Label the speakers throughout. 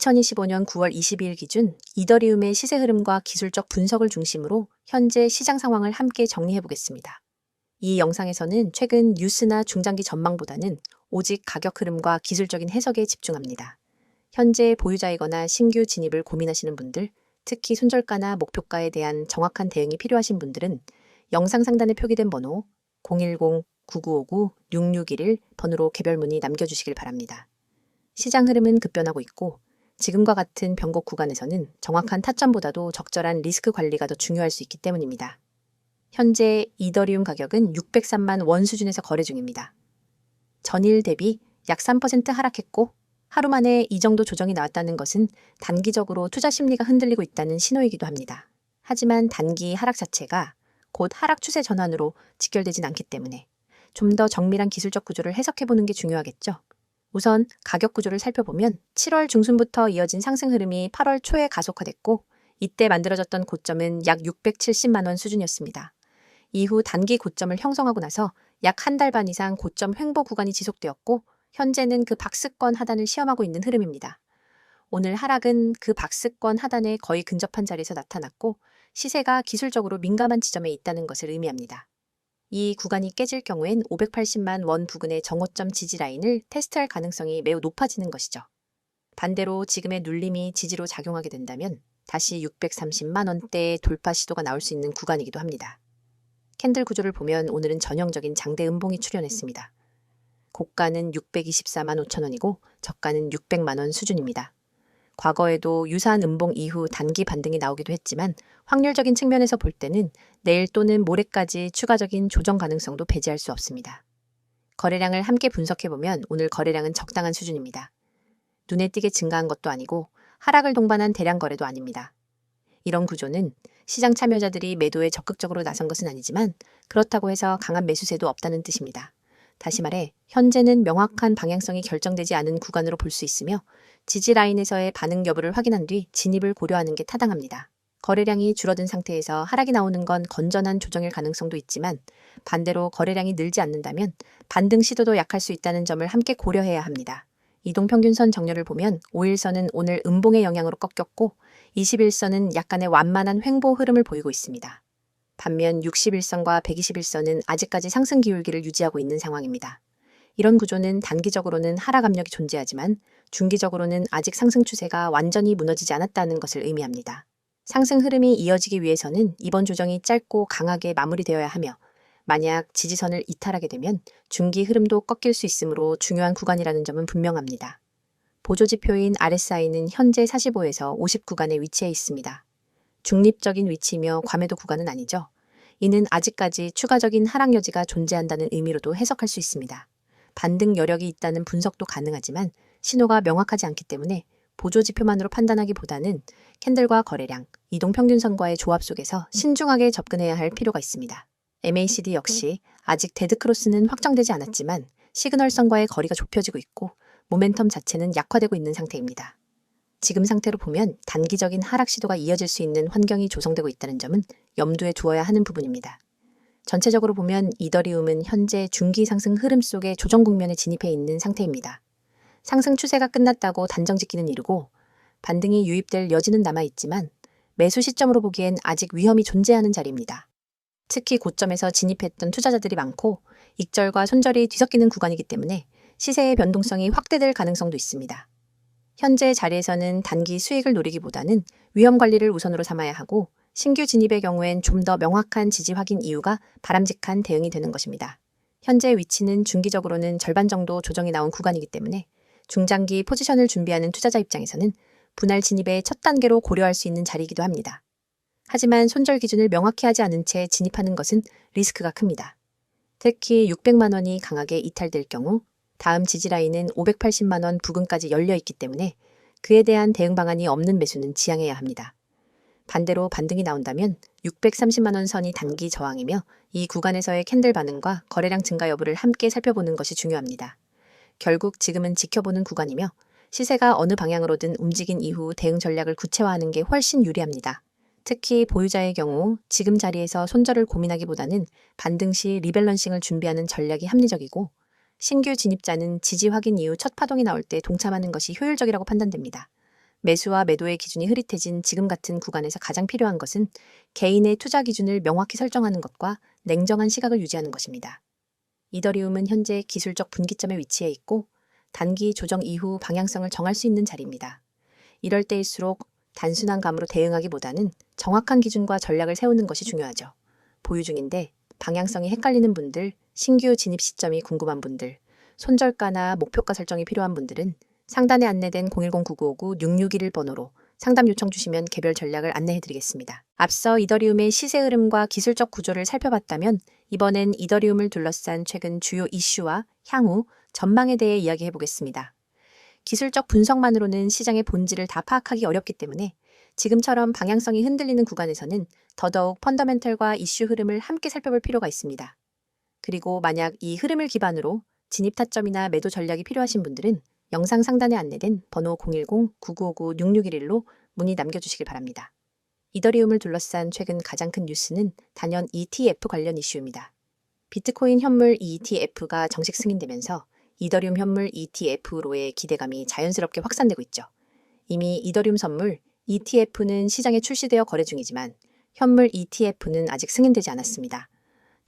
Speaker 1: 2025년 9월 22일 기준 이더리움의 시세 흐름과 기술적 분석을 중심으로 현재 시장 상황을 함께 정리해 보겠습니다. 이 영상에서는 최근 뉴스나 중장기 전망보다는 오직 가격 흐름과 기술적인 해석에 집중합니다. 현재 보유자이거나 신규 진입을 고민하시는 분들, 특히 손절가나 목표가에 대한 정확한 대응이 필요하신 분들은 영상 상단에 표기된 번호 010-9959-6611 번호로 개별 문의 남겨주시길 바랍니다. 시장 흐름은 급변하고 있고 지금과 같은 변곡 구간에서는 정확한 타점보다도 적절한 리스크 관리가 더 중요할 수 있기 때문입니다. 현재 이더리움 가격은 603만 원 수준에서 거래 중입니다. 전일 대비 약 3% 하락했고 하루 만에 이 정도 조정이 나왔다는 것은 단기적으로 투자 심리가 흔들리고 있다는 신호이기도 합니다. 하지만 단기 하락 자체가 곧 하락 추세 전환으로 직결되진 않기 때문에 좀 더 정밀한 기술적 구조를 해석해 보는 게 중요하겠죠. 우선 가격 구조를 살펴보면 7월 중순부터 이어진 상승 흐름이 8월 초에 가속화됐고 이때 만들어졌던 고점은 약 670만 원 수준이었습니다. 이후 단기 고점을 형성하고 나서 약 한 달 반 이상 고점 횡보 구간이 지속되었고 현재는 그 박스권 하단을 시험하고 있는 흐름입니다. 오늘 하락은 그 박스권 하단에 거의 근접한 자리에서 나타났고 시세가 기술적으로 민감한 지점에 있다는 것을 의미합니다. 이 구간이 깨질 경우엔 580만 원 부근의 정오점 지지 라인을 테스트할 가능성이 매우 높아지는 것이죠. 반대로 지금의 눌림이 지지로 작용하게 된다면 다시 630만 원대의 돌파 시도가 나올 수 있는 구간이기도 합니다. 캔들 구조를 보면 오늘은 전형적인 장대 음봉이 출현했습니다. 고가는 624만 5천 원이고 저가는 600만 원 수준입니다. 과거에도 유사한 음봉 이후 단기 반등이 나오기도 했지만 확률적인 측면에서 볼 때는 내일 또는 모레까지 추가적인 조정 가능성도 배제할 수 없습니다. 거래량을 함께 분석해보면 오늘 거래량은 적당한 수준입니다. 눈에 띄게 증가한 것도 아니고 하락을 동반한 대량 거래도 아닙니다. 이런 구조는 시장 참여자들이 매도에 적극적으로 나선 것은 아니지만 그렇다고 해서 강한 매수세도 없다는 뜻입니다. 다시 말해 현재는 명확한 방향성이 결정되지 않은 구간으로 볼 수 있으며 지지 라인에서의 반응 여부를 확인한 뒤 진입을 고려하는 게 타당합니다. 거래량이 줄어든 상태에서 하락이 나오는 건 건전한 조정일 가능성도 있지만 반대로 거래량이 늘지 않는다면 반등 시도도 약할 수 있다는 점을 함께 고려해야 합니다. 이동평균선 정렬을 보면 5일선은 오늘 음봉의 영향으로 꺾였고 21선은 약간의 완만한 횡보 흐름을 보이고 있습니다. 반면 61선과 121선은 아직까지 상승 기울기를 유지하고 있는 상황입니다. 이런 구조는 단기적으로는 하락 압력이 존재하지만 중기적으로는 아직 상승 추세가 완전히 무너지지 않았다는 것을 의미합니다. 상승 흐름이 이어지기 위해서는 이번 조정이 짧고 강하게 마무리되어야 하며 만약 지지선을 이탈하게 되면 중기 흐름도 꺾일 수 있으므로 중요한 구간이라는 점은 분명합니다. 보조지표인 RSI는 현재 45에서 50 구간에 위치해 있습니다. 중립적인 위치이며 과매도 구간은 아니죠. 이는 아직까지 추가적인 하락 여지가 존재한다는 의미로도 해석할 수 있습니다. 반등 여력이 있다는 분석도 가능하지만 신호가 명확하지 않기 때문에 보조 지표만으로 판단하기보다는 캔들과 거래량, 이동평균선과의 조합 속에서 신중하게 접근해야 할 필요가 있습니다. MACD 역시 아직 데드크로스는 확정되지 않았지만 시그널선과의 거리가 좁혀지고 있고 모멘텀 자체는 약화되고 있는 상태입니다. 지금 상태로 보면 단기적인 하락 시도가 이어질 수 있는 환경이 조성되고 있다는 점은 염두에 두어야 하는 부분입니다. 전체적으로 보면 이더리움은 현재 중기 상승 흐름 속에 조정 국면에 진입해 있는 상태입니다. 상승 추세가 끝났다고 단정 짓기는 이르고 반등이 유입될 여지는 남아 있지만 매수 시점으로 보기엔 아직 위험이 존재하는 자리입니다. 특히 고점에서 진입했던 투자자들이 많고 익절과 손절이 뒤섞이는 구간이기 때문에 시세의 변동성이 확대될 가능성도 있습니다. 현재 자리에서는 단기 수익을 노리기보다는 위험 관리를 우선으로 삼아야 하고 신규 진입의 경우엔 좀 더 명확한 지지 확인 이유가 바람직한 대응이 되는 것입니다. 현재 위치는 중기적으로는 절반 정도 조정이 나온 구간이기 때문에 중장기 포지션을 준비하는 투자자 입장에서는 분할 진입의 첫 단계로 고려할 수 있는 자리이기도 합니다. 하지만 손절 기준을 명확히 하지 않은 채 진입하는 것은 리스크가 큽니다. 특히 600만 원이 강하게 이탈될 경우 다음 지지라인은 580만 원 부근까지 열려 있기 때문에 그에 대한 대응 방안이 없는 매수는 지양해야 합니다. 반대로 반등이 나온다면 630만 원 선이 단기 저항이며 이 구간에서의 캔들 반응과 거래량 증가 여부를 함께 살펴보는 것이 중요합니다. 결국 지금은 지켜보는 구간이며 시세가 어느 방향으로든 움직인 이후 대응 전략을 구체화하는 게 훨씬 유리합니다. 특히 보유자의 경우 지금 자리에서 손절을 고민하기보다는 반등 시 리밸런싱을 준비하는 전략이 합리적이고 신규 진입자는 지지 확인 이후 첫 파동이 나올 때 동참하는 것이 효율적이라고 판단됩니다. 매수와 매도의 기준이 흐릿해진 지금 같은 구간에서 가장 필요한 것은 개인의 투자 기준을 명확히 설정하는 것과 냉정한 시각을 유지하는 것입니다. 이더리움은 현재 기술적 분기점에 위치해 있고 단기 조정 이후 방향성을 정할 수 있는 자리입니다. 이럴 때일수록 단순한 감으로 대응하기보다는 정확한 기준과 전략을 세우는 것이 중요하죠. 보유 중인데 방향성이 헷갈리는 분들, 신규 진입 시점이 궁금한 분들, 손절가나 목표가 설정이 필요한 분들은 상단에 안내된 010-9959-6611 번호로 상담 요청 주시면 개별 전략을 안내해 드리겠습니다. 앞서 이더리움의 시세 흐름과 기술적 구조를 살펴봤다면 이번엔 이더리움을 둘러싼 최근 주요 이슈와 향후 전망에 대해 이야기해 보겠습니다. 기술적 분석만으로는 시장의 본질을 다 파악하기 어렵기 때문에 지금처럼 방향성이 흔들리는 구간에서는 더더욱 펀더멘털과 이슈 흐름을 함께 살펴볼 필요가 있습니다. 그리고 만약 이 흐름을 기반으로 진입 타점이나 매도 전략이 필요하신 분들은 영상 상단에 안내된 번호 010-9959-6611로 문의 남겨주시길 바랍니다. 이더리움을 둘러싼 최근 가장 큰 뉴스는 단연 ETF 관련 이슈입니다. 비트코인 현물 ETF가 정식 승인되면서 이더리움 현물 ETF로의 기대감이 자연스럽게 확산되고 있죠. 이미 이더리움 선물 ETF는 시장에 출시되어 거래 중이지만 현물 ETF는 아직 승인되지 않았습니다.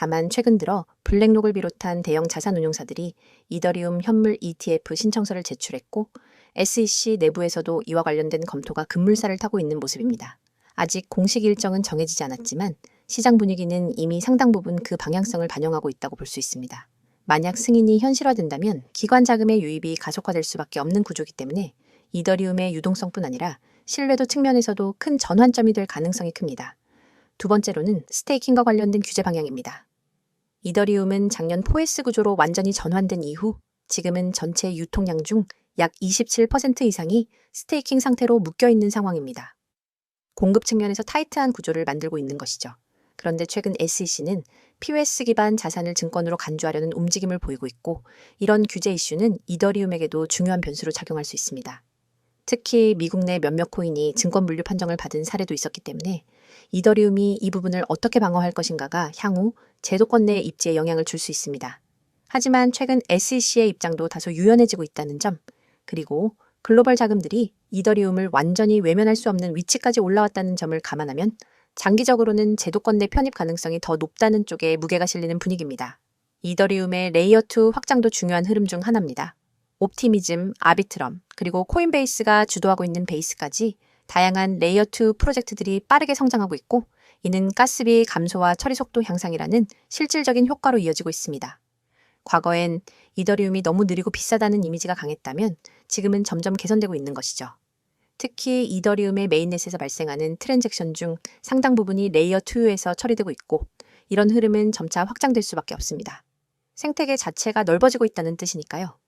Speaker 1: 다만 최근 들어 블랙록을 비롯한 대형 자산운용사들이 이더리움 현물 ETF 신청서를 제출했고 SEC 내부에서도 이와 관련된 검토가 급물살을 타고 있는 모습입니다. 아직 공식 일정은 정해지지 않았지만 시장 분위기는 이미 상당 부분 그 방향성을 반영하고 있다고 볼 수 있습니다. 만약 승인이 현실화된다면 기관 자금의 유입이 가속화될 수밖에 없는 구조이기 때문에 이더리움의 유동성뿐 아니라 신뢰도 측면에서도 큰 전환점이 될 가능성이 큽니다. 두 번째로는 스테이킹과 관련된 규제 방향입니다. 이더리움은 작년 포에스 구조로 완전히 전환된 이후 지금은 전체 유통량 중 약 27% 이상이 스테이킹 상태로 묶여 있는 상황입니다. 공급 측면에서 타이트한 구조를 만들고 있는 것이죠. 그런데 최근 SEC는 POS 기반 자산을 증권으로 간주하려는 움직임을 보이고 있고 이런 규제 이슈는 이더리움에게도 중요한 변수로 작용할 수 있습니다. 특히 미국 내 몇몇 코인이 증권 물류 판정을 받은 사례도 있었기 때문에 이더리움이 이 부분을 어떻게 방어할 것인가가 향후 제도권 내 입지에 영향을 줄 수 있습니다. 하지만 최근 SEC의 입장도 다소 유연해지고 있다는 점, 그리고 글로벌 자금들이 이더리움을 완전히 외면할 수 없는 위치까지 올라왔다는 점을 감안하면 장기적으로는 제도권 내 편입 가능성이 더 높다는 쪽에 무게가 실리는 분위기입니다. 이더리움의 레이어 2 확장도 중요한 흐름 중 하나입니다. 옵티미즘, 아비트럼, 그리고 코인베이스가 주도하고 있는 베이스까지 다양한 레이어2 프로젝트들이 빠르게 성장하고 있고 이는 가스비 감소와 처리 속도 향상이라는 실질적인 효과로 이어지고 있습니다. 과거엔 이더리움이 너무 느리고 비싸다는 이미지가 강했다면 지금은 점점 개선되고 있는 것이죠. 특히 이더리움의 메인넷에서 발생하는 트랜잭션 중 상당 부분이 레이어 2에서 처리되고 있고 이런 흐름은 점차 확장될 수밖에 없습니다. 생태계 자체가 넓어지고 있다는 뜻이니까요.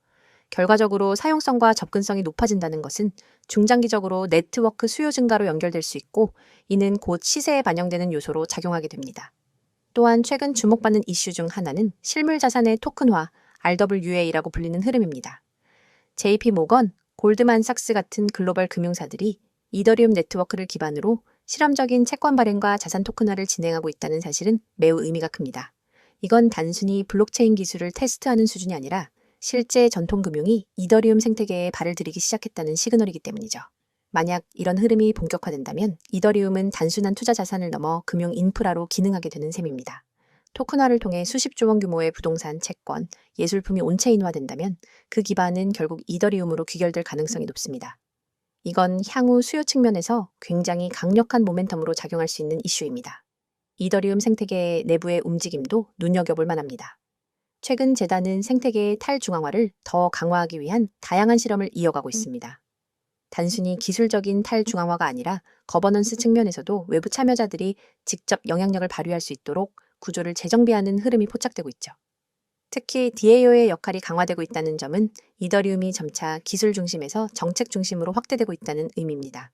Speaker 1: 결과적으로 사용성과 접근성이 높아진다는 것은 중장기적으로 네트워크 수요 증가로 연결될 수 있고 이는 곧 시세에 반영되는 요소로 작용하게 됩니다. 또한 최근 주목받는 이슈 중 하나는 실물 자산의 토큰화, RWA라고 불리는 흐름입니다. JP 모건, 골드만삭스 같은 글로벌 금융사들이 이더리움 네트워크를 기반으로 실험적인 채권 발행과 자산 토큰화를 진행하고 있다는 사실은 매우 의미가 큽니다. 이건 단순히 블록체인 기술을 테스트하는 수준이 아니라 실제 전통금융이 이더리움 생태계에 발을 들이기 시작했다는 시그널이기 때문이죠. 만약 이런 흐름이 본격화된다면 이더리움은 단순한 투자 자산을 넘어 금융 인프라로 기능하게 되는 셈입니다. 토큰화를 통해 수십 조 원 규모의 부동산, 채권, 예술품이 온체인화된다면 그 기반은 결국 이더리움으로 귀결될 가능성이 높습니다. 이건 향후 수요 측면에서 굉장히 강력한 모멘텀으로 작용할 수 있는 이슈입니다. 이더리움 생태계의 내부의 움직임도 눈여겨볼 만합니다. 최근 재단은 생태계의 탈중앙화를 더 강화하기 위한 다양한 실험을 이어가고
Speaker 2: 음.
Speaker 1: 있습니다. 단순히 기술적인 탈중앙화가 아니라 거버넌스 측면에서도 외부 참여자들이 직접 영향력을 발휘할 수 있도록 구조를 재정비하는 흐름이 포착되고 있죠. 특히 DAO의 역할이 강화되고 있다는 점은 이더리움이 점차 기술 중심에서 정책 중심으로 확대되고 있다는 의미입니다.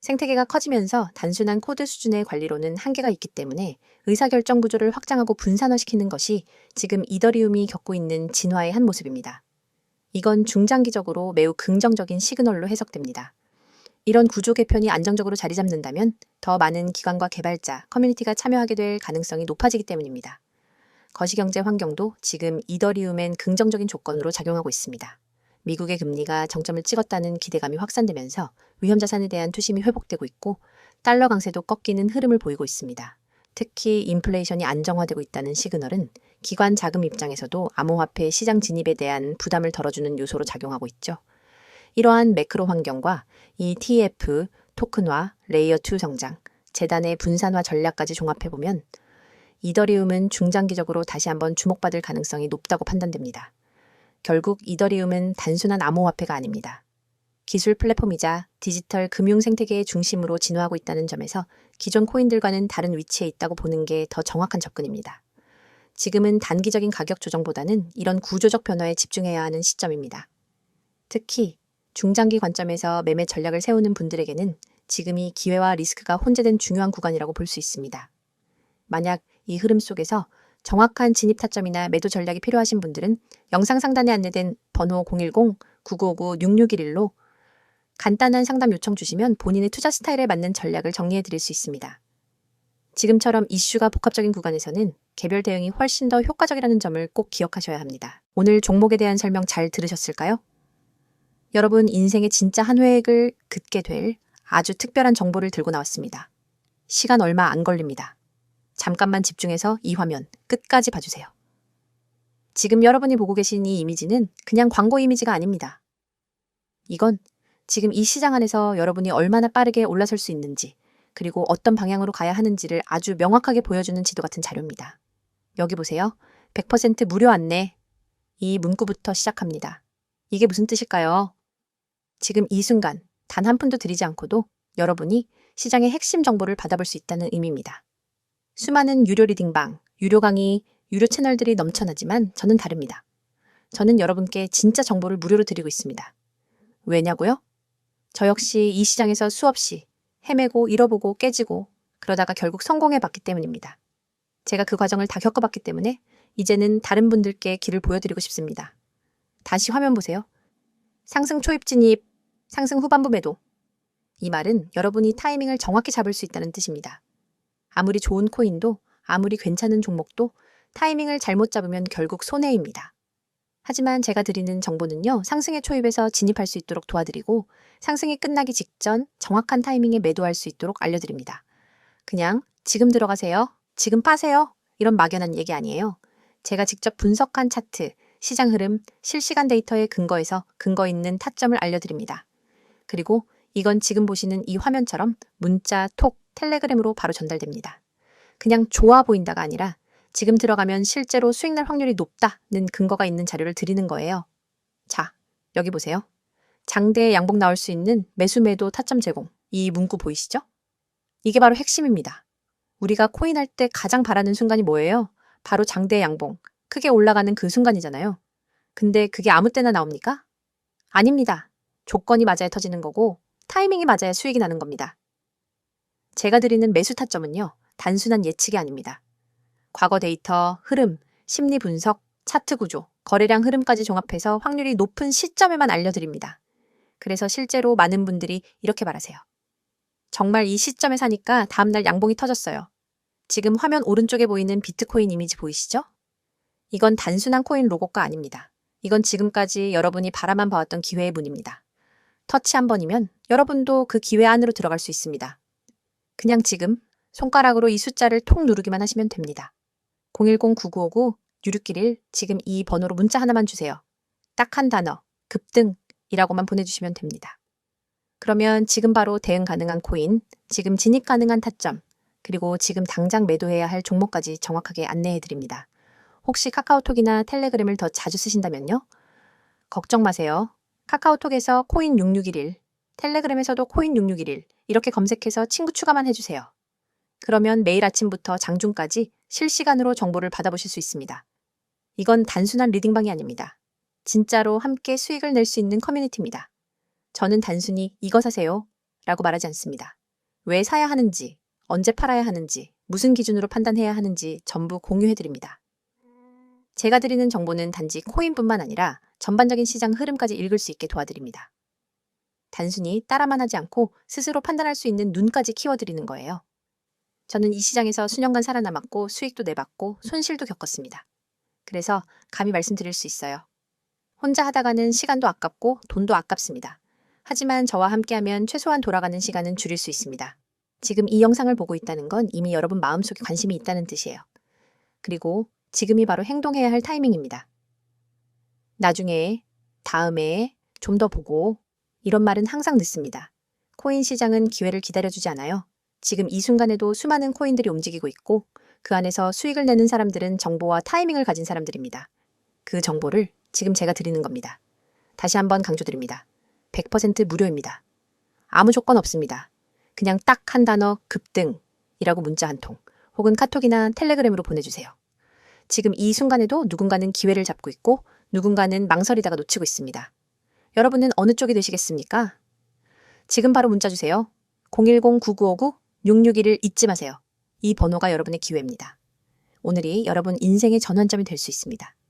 Speaker 1: 생태계가 커지면서 단순한 코드 수준의 관리로는 한계가 있기 때문에 의사결정 구조를 확장하고 분산화시키는 것이 지금 이더리움이 겪고 있는 진화의 한 모습입니다. 이건 중장기적으로 매우 긍정적인 시그널로 해석됩니다. 이런 구조 개편이 안정적으로 자리 잡는다면 더 많은 기관과 개발자, 커뮤니티가 참여하게 될 가능성이 높아지기 때문입니다. 거시경제 환경도 지금 이더리움엔 긍정적인 조건으로 작용하고 있습니다. 미국의 금리가 정점을 찍었다는 기대감이 확산되면서 위험 자산에 대한 투심이 회복되고 있고 달러 강세도 꺾이는 흐름을 보이고 있습니다. 특히 인플레이션이 안정화되고 있다는 시그널은 기관 자금 입장에서도 암호화폐 시장 진입에 대한 부담을 덜어주는 요소로 작용하고 있죠. 이러한 매크로 환경과 이 TF, 토큰화, 레이어 2 성장, 재단의 분산화 전략까지 종합해보면 이더리움은 중장기적으로 다시 한번 주목받을 가능성이 높다고 판단됩니다. 결국 이더리움은 단순한 암호화폐가 아닙니다. 기술 플랫폼이자 디지털 금융 생태계의 중심으로 진화하고 있다는 점에서 기존 코인들과는 다른 위치에 있다고 보는 게 더 정확한 접근입니다. 지금은 단기적인 가격 조정보다는 이런 구조적 변화에 집중해야 하는 시점입니다. 특히 중장기 관점에서 매매 전략을 세우는 분들에게는 지금이 기회와 리스크가 혼재된 중요한 구간이라고 볼 수 있습니다. 만약 이 흐름 속에서 정확한 진입 타점이나 매도 전략이 필요하신 분들은 영상 상단에 안내된 번호 010-9959-6611로 간단한 상담 요청 주시면 본인의 투자 스타일에 맞는 전략을 정리해 드릴 수 있습니다. 지금처럼 이슈가 복합적인 구간에서는 개별 대응이 훨씬 더 효과적이라는 점을 꼭 기억하셔야 합니다. 오늘 종목에 대한 설명 잘 들으셨을까요? 여러분 인생의 진짜 한 획을 긋게 될 아주 특별한 정보를 들고 나왔습니다. 시간 얼마 안 걸립니다. 잠깐만 집중해서 이 화면 끝까지 봐주세요. 지금 여러분이 보고 계신 이 이미지는 그냥 광고 이미지가 아닙니다. 이건 지금 이 시장 안에서 여러분이 얼마나 빠르게 올라설 수 있는지, 그리고 어떤 방향으로 가야 하는지를 아주 명확하게 보여주는 지도 같은 자료입니다. 여기 보세요. 100% 무료 안내. 이 문구부터 시작합니다. 이게 무슨 뜻일까요? 지금 이 순간 단 한 푼도 들이지 않고도 여러분이 시장의 핵심 정보를 받아볼 수 있다는 의미입니다. 수많은 유료 리딩방, 유료 강의, 유료 채널들이 넘쳐나지만 저는 다릅니다. 저는 여러분께 진짜 정보를 무료로 드리고 있습니다. 왜냐고요? 저 역시 이 시장에서 수없이 헤매고 잃어보고 깨지고 그러다가 결국 성공해 봤기 때문입니다. 제가 그 과정을 다 겪어봤기 때문에 이제는 다른 분들께 길을 보여드리고 싶습니다. 다시 화면 보세요. 상승 초입 진입, 상승 후반부 매도. 이 말은 여러분이 타이밍을 정확히 잡을 수 있다는 뜻입니다. 아무리 좋은 코인도 아무리 괜찮은 종목도 타이밍을 잘못 잡으면 결국 손해입니다. 하지만 제가 드리는 정보는요, 상승의 초입에서 진입할 수 있도록 도와드리고, 상승이 끝나기 직전 정확한 타이밍에 매도할 수 있도록 알려드립니다. 그냥 지금 들어가세요. 지금 빠세요. 이런 막연한 얘기 아니에요. 제가 직접 분석한 차트, 시장 흐름, 실시간 데이터에 근거해서 근거 있는 타점을 알려드립니다. 그리고 이건 지금 보시는 이 화면처럼 문자, 톡, 텔레그램으로 바로 전달됩니다. 그냥 좋아 보인다가 아니라 지금 들어가면 실제로 수익 날 확률이 높다는 근거가 있는 자료를 드리는 거예요. 자, 여기 보세요. 장대에 양봉 나올 수 있는 매수 매도 타점 제공. 이 문구 보이시죠? 이게 바로 핵심입니다. 우리가 코인 할 때 가장 바라는 순간이 뭐예요? 바로 장대 양봉. 크게 올라가는 그 순간이잖아요. 근데 그게 아무 때나 나옵니까? 아닙니다. 조건이 맞아야 터지는 거고 타이밍이 맞아야 수익이 나는 겁니다. 제가 드리는 매수 타점은요. 단순한 예측이 아닙니다. 과거 데이터, 흐름, 심리 분석, 차트 구조, 거래량 흐름까지 종합해서 확률이 높은 시점에만 알려드립니다. 그래서 실제로 많은 분들이 이렇게 말하세요. 정말 이 시점에 사니까 다음날 양봉이 터졌어요. 지금 화면 오른쪽에 보이는 비트코인 이미지 보이시죠? 이건 단순한 코인 로고가 아닙니다. 이건 지금까지 여러분이 바라만 봐왔던 기회의 문입니다. 터치 한 번이면 여러분도 그 기회 안으로 들어갈 수 있습니다. 그냥 지금 손가락으로 이 숫자를 톡 누르기만 하시면 됩니다. 010-9959-6611 지금 이 번호로 문자 하나만 주세요. 딱 한 단어, 급등이라고만 보내주시면 됩니다. 그러면 지금 바로 대응 가능한 코인, 지금 진입 가능한 타점, 그리고 지금 당장 매도해야 할 종목까지 정확하게 안내해 드립니다. 혹시 카카오톡이나 텔레그램을 더 자주 쓰신다면요? 걱정 마세요. 카카오톡에서 코인 6611, 텔레그램에서도 코인 6611 이렇게 검색해서 친구 추가만 해주세요. 그러면 매일 아침부터 장중까지 실시간으로 정보를 받아보실 수 있습니다. 이건 단순한 리딩방이 아닙니다. 진짜로 함께 수익을 낼 수 있는 커뮤니티입니다. 저는 단순히 이거 사세요 라고 말하지 않습니다. 왜 사야 하는지, 언제 팔아야 하는지, 무슨 기준으로 판단해야 하는지 전부 공유해드립니다. 제가 드리는 정보는 단지 코인뿐만 아니라 전반적인 시장 흐름까지 읽을 수 있게 도와드립니다. 단순히 따라만 하지 않고 스스로 판단할 수 있는 눈까지 키워드리는 거예요. 저는 이 시장에서 수년간 살아남았고 수익도 내봤고 손실도 겪었습니다. 그래서 감히 말씀드릴 수 있어요. 혼자 하다가는 시간도 아깝고 돈도 아깝습니다. 하지만 저와 함께하면 최소한 돌아가는 시간은 줄일 수 있습니다. 지금 이 영상을 보고 있다는 건 이미 여러분 마음속에 관심이 있다는 뜻이에요. 그리고 지금이 바로 행동해야 할 타이밍입니다. 나중에, 다음에, 좀 더 보고, 이런 말은 항상 늦습니다. 코인 시장은 기회를 기다려주지 않아요. 지금 이 순간에도 수많은 코인들이 움직이고 있고, 그 안에서 수익을 내는 사람들은 정보와 타이밍을 가진 사람들입니다. 그 정보를 지금 제가 드리는 겁니다. 다시 한번 강조드립니다. 100% 무료입니다. 아무 조건 없습니다. 그냥 딱 한 단어 급등이라고 문자 한 통, 혹은 카톡이나 텔레그램으로 보내주세요. 지금 이 순간에도 누군가는 기회를 잡고 있고 누군가는 망설이다가 놓치고 있습니다. 여러분은 어느 쪽이 되시겠습니까? 지금 바로 문자 주세요. 010-9959-6621을 잊지 마세요. 이 번호가 여러분의 기회입니다. 오늘이 여러분 인생의 전환점이 될 수 있습니다.